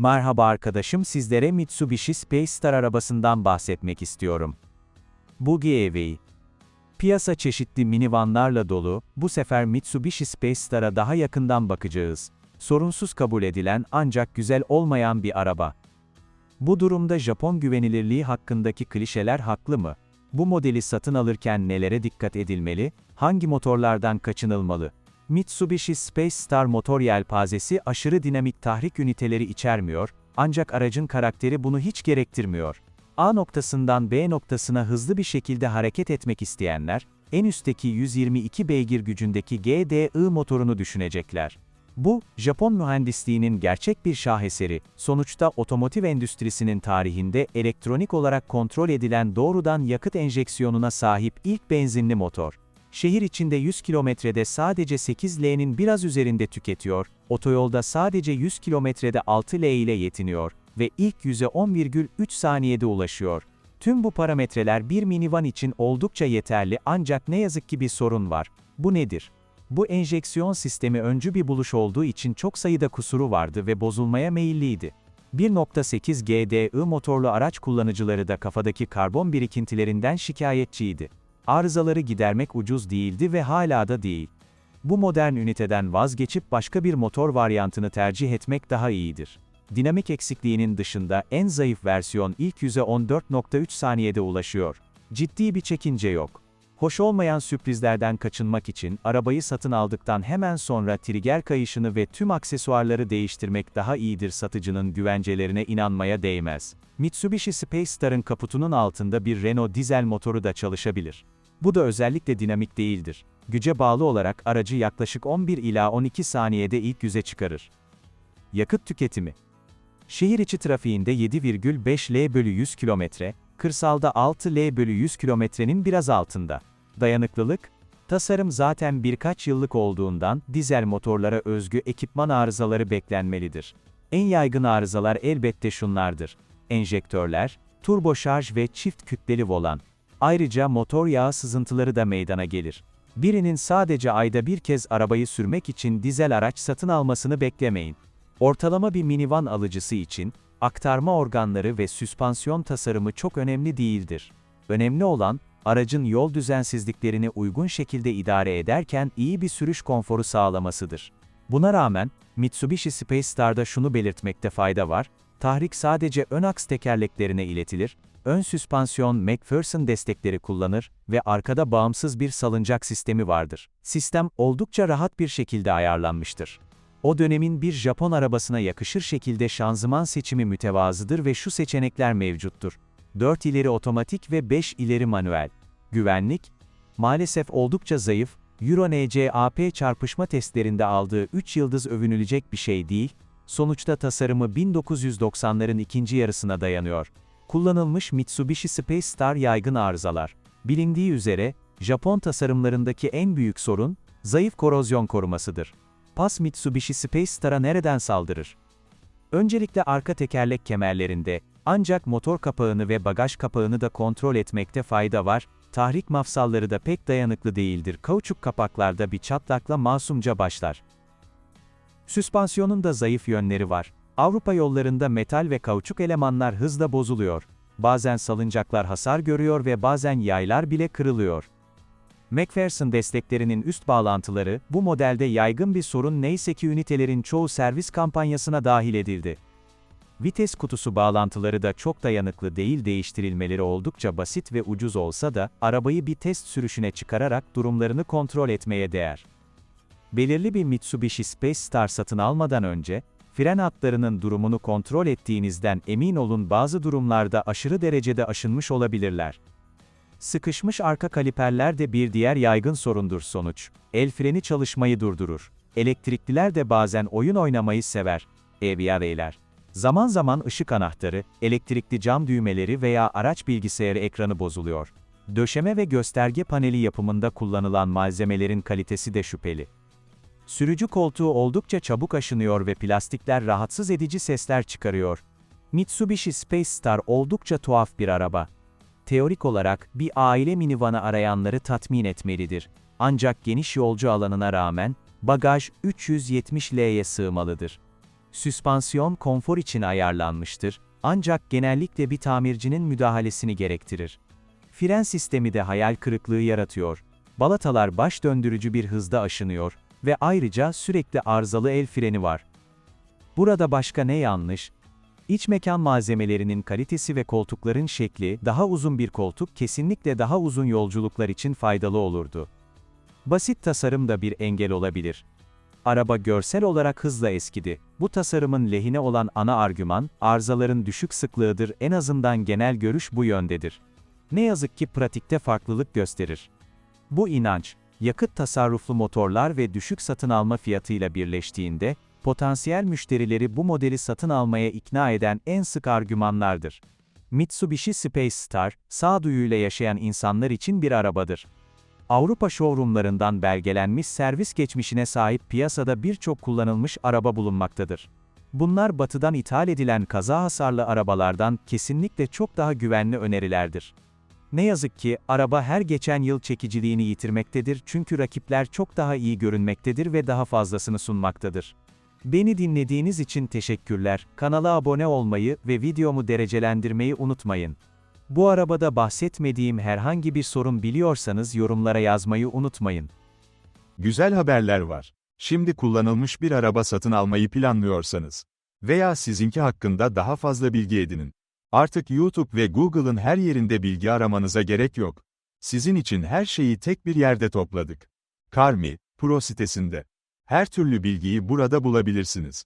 Merhaba arkadaşım sizlere Mitsubishi Space Star arabasından bahsetmek istiyorum. Buggy EV. Piyasa çeşitli minivanlarla dolu, bu sefer Mitsubishi Space Star'a daha yakından bakacağız. Sorunsuz kabul edilen ancak güzel olmayan bir araba. Bu durumda Japon güvenilirliği hakkındaki klişeler haklı mı? Bu modeli satın alırken nelere dikkat edilmeli, hangi motorlardan kaçınılmalı? Mitsubishi Space Star motor yelpazesi aşırı dinamik tahrik üniteleri içermiyor, ancak aracın karakteri bunu hiç gerektirmiyor. A noktasından B noktasına hızlı bir şekilde hareket etmek isteyenler, en üstteki 122 beygir gücündeki GDI motorunu düşünecekler. Bu, Japon mühendisliğinin gerçek bir şaheseri, sonuçta otomotiv endüstrisinin tarihinde elektronik olarak kontrol edilen doğrudan yakıt enjeksiyonuna sahip ilk benzinli motor. Şehir içinde 100 kilometrede sadece 8L'nin biraz üzerinde tüketiyor, otoyolda sadece 100 kilometrede 6L ile yetiniyor ve ilk yüze 10,3 saniyede ulaşıyor. Tüm bu parametreler bir minivan için oldukça yeterli ancak ne yazık ki bir sorun var. Bu nedir? Bu enjeksiyon sistemi öncü bir buluş olduğu için çok sayıda kusuru vardı ve bozulmaya meyilliydi. 1.8 GDI motorlu araç kullanıcıları da kafadaki karbon birikintilerinden şikayetçiydi. Arızaları gidermek ucuz değildi ve hala da değil. Bu modern üniteden vazgeçip başka bir motor varyantını tercih etmek daha iyidir. Dinamik eksikliğinin dışında en zayıf versiyon ilk yüze 14.3 saniyede ulaşıyor. Ciddi bir çekince yok. Hoş olmayan sürprizlerden kaçınmak için arabayı satın aldıktan hemen sonra trigger kayışını ve tüm aksesuarları değiştirmek daha iyidir satıcının güvencelerine inanmaya değmez. Mitsubishi Space Star'ın kaputunun altında bir Renault dizel motoru da çalışabilir. Bu da özellikle dinamik değildir. Güce bağlı olarak aracı yaklaşık 11 ila 12 saniyede ilk yüze çıkarır. Yakıt tüketimi Şehir içi trafiğinde 7,5 L bölü 100 km, kırsalda 6 L bölü 100 kilometrenin biraz altında. Dayanıklılık, tasarım zaten birkaç yıllık olduğundan dizel motorlara özgü ekipman arızaları beklenmelidir. En yaygın arızalar elbette şunlardır. Enjektörler, turbo şarj ve çift kütleli volan. Ayrıca motor yağı sızıntıları da meydana gelir. Birinin sadece ayda bir kez arabayı sürmek için dizel araç satın almasını beklemeyin. Ortalama bir minivan alıcısı için, aktarma organları ve süspansiyon tasarımı çok önemli değildir. Önemli olan, aracın yol düzensizliklerini uygun şekilde idare ederken iyi bir sürüş konforu sağlamasıdır. Buna rağmen, Mitsubishi Space Star'da şunu belirtmekte fayda var, tahrik sadece ön aks tekerleklerine iletilir, ön süspansiyon McPherson destekleri kullanır ve arkada bağımsız bir salıncak sistemi vardır. Sistem oldukça rahat bir şekilde ayarlanmıştır. O dönemin bir Japon arabasına yakışır şekilde şanzıman seçimi mütevazıdır ve şu seçenekler mevcuttur. 4 ileri otomatik ve 5 ileri manuel. Güvenlik, maalesef oldukça zayıf, Euro NCAP çarpışma testlerinde aldığı 3 yıldız övünülecek bir şey değil, sonuçta tasarımı 1990'ların ikinci yarısına dayanıyor. Kullanılmış Mitsubishi Space Star yaygın arızalar. Bilindiği üzere, Japon tasarımlarındaki en büyük sorun, zayıf korozyon korumasıdır. PAS Mitsubishi Space Star'a nereden saldırır? Öncelikle arka tekerlek kemerlerinde, ancak motor kapağını ve bagaj kapağını da kontrol etmekte fayda var, tahrik mafsalları da pek dayanıklı değildir. Kauçuk kapaklarda bir çatlakla masumca başlar. Süspansiyonun da zayıf yönleri var. Avrupa yollarında metal ve kauçuk elemanlar hızla bozuluyor. Bazen salıncaklar hasar görüyor ve bazen yaylar bile kırılıyor. McPherson desteklerinin üst bağlantıları, bu modelde yaygın bir sorun neyse ki ünitelerin çoğu servis kampanyasına dahil edildi. Vites kutusu bağlantıları da çok dayanıklı değil değiştirilmeleri oldukça basit ve ucuz olsa da, arabayı bir test sürüşüne çıkararak durumlarını kontrol etmeye değer. Belirli bir Mitsubishi Space Star satın almadan önce, fren hatlarının durumunu kontrol ettiğinizden emin olun bazı durumlarda aşırı derecede aşınmış olabilirler. Sıkışmış arka kaliperler de bir diğer yaygın sorundur sonuç. El freni çalışmayı durdurur. Elektrikliler de bazen oyun oynamayı sever. EVR'ler. Zaman zaman ışık anahtarı, elektrikli cam düğmeleri veya araç bilgisayarı ekranı bozuluyor. Döşeme ve gösterge paneli yapımında kullanılan malzemelerin kalitesi de şüpheli. Sürücü koltuğu oldukça çabuk aşınıyor ve plastikler rahatsız edici sesler çıkarıyor. Mitsubishi Space Star oldukça tuhaf bir araba. Teorik olarak bir aile minivanı arayanları tatmin etmelidir. Ancak geniş yolcu alanına rağmen bagaj 370L'ye sığmalıdır. Süspansiyon konfor için ayarlanmıştır, ancak genellikle bir tamircinin müdahalesini gerektirir. Fren sistemi de hayal kırıklığı yaratıyor. Balatalar baş döndürücü bir hızda aşınıyor ve ayrıca sürekli arızalı el freni var. Burada başka ne yanlış? İç mekan malzemelerinin kalitesi ve koltukların şekli, daha uzun bir koltuk kesinlikle daha uzun yolculuklar için faydalı olurdu. Basit tasarım da bir engel olabilir. Araba görsel olarak hızla eskidi. Bu tasarımın lehine olan ana argüman, arızaların düşük sıklığıdır en azından genel görüş bu yöndedir. Ne yazık ki pratikte farklılık gösterir. Bu inanç, yakıt tasarruflu motorlar ve düşük satın alma fiyatıyla birleştiğinde, potansiyel müşterileri bu modeli satın almaya ikna eden en sık argümanlardır. Mitsubishi Space Star, sağduyuyla yaşayan insanlar için bir arabadır. Avrupa showroomlarından belgelenmiş servis geçmişine sahip piyasada birçok kullanılmış araba bulunmaktadır. Bunlar batıdan ithal edilen kaza hasarlı arabalardan kesinlikle çok daha güvenli önerilerdir. Ne yazık ki, araba her geçen yıl çekiciliğini yitirmektedir çünkü rakipler çok daha iyi görünmektedir ve daha fazlasını sunmaktadır. Beni dinlediğiniz için teşekkürler, kanala abone olmayı ve videomu derecelendirmeyi unutmayın. Bu arabada bahsetmediğim herhangi bir sorun biliyorsanız yorumlara yazmayı unutmayın. Güzel haberler var. Şimdi kullanılmış bir araba satın almayı planlıyorsanız veya sizinki hakkında daha fazla bilgi edinin. Artık YouTube ve Google'ın her yerinde bilgi aramanıza gerek yok. Sizin için her şeyi tek bir yerde topladık. Karmi, Pro sitesinde. Her türlü bilgiyi burada bulabilirsiniz.